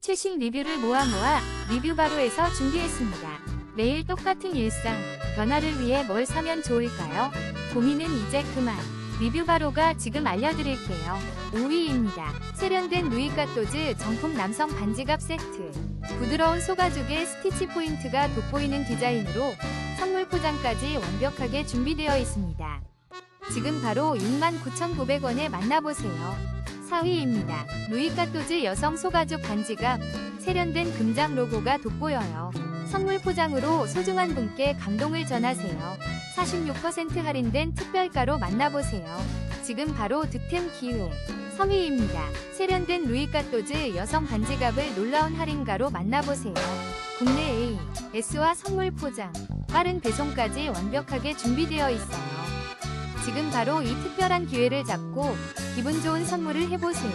최신 리뷰를 모아 모아 리뷰 바로에서 준비했습니다. 매일 똑같은 일상, 변화를 위해 뭘 사면 좋을까요? 고민은 이제 그만. 리뷰 바로가 지금 알려드릴게요. 5위입니다. 세련된 루이카토즈 정품 남성 반지갑 세트. 부드러운 소가죽의 스티치 포인트가 돋보이는 디자인으로 선물 포장까지 완벽하게 준비되어 있습니다. 지금 바로 69,900원에 만나보세요. 4위입니다. 루이카토즈 여성 소가죽 반지갑 세련된 금장 로고가 돋보여요. 선물 포장으로 소중한 분께 감동을 전하세요. 46% 할인된 특별가로 만나보세요. 지금 바로 득템 기회. 3위입니다. 세련된 루이카토즈 여성 반지갑을 놀라운 할인가로 만나보세요. 국내 A, S와 선물 포장, 빠른 배송까지 완벽하게 준비되어 있어요. 지금 바로 이 특별한 기회를 잡고 기분 좋은 선물을 해보세요.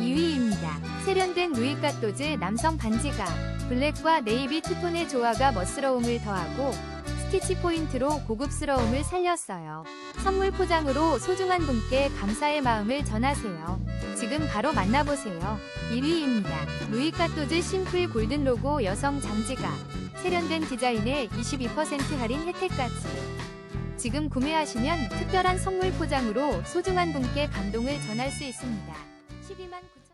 2위입니다. 세련된 루이카토즈 남성 반지갑. 블랙과 네이비 투톤의 조화가 멋스러움을 더하고 스티치 포인트로 고급스러움을 살렸어요. 선물 포장으로 소중한 분께 감사의 마음을 전하세요. 지금 바로 만나보세요. 1위입니다. 루이카토즈 심플 골든 로고 여성 장지갑. 세련된 디자인에 22% 할인 혜택까지. 지금 구매하시면 특별한 선물 포장으로 소중한 분께 감동을 전할 수 있습니다. 12만 9천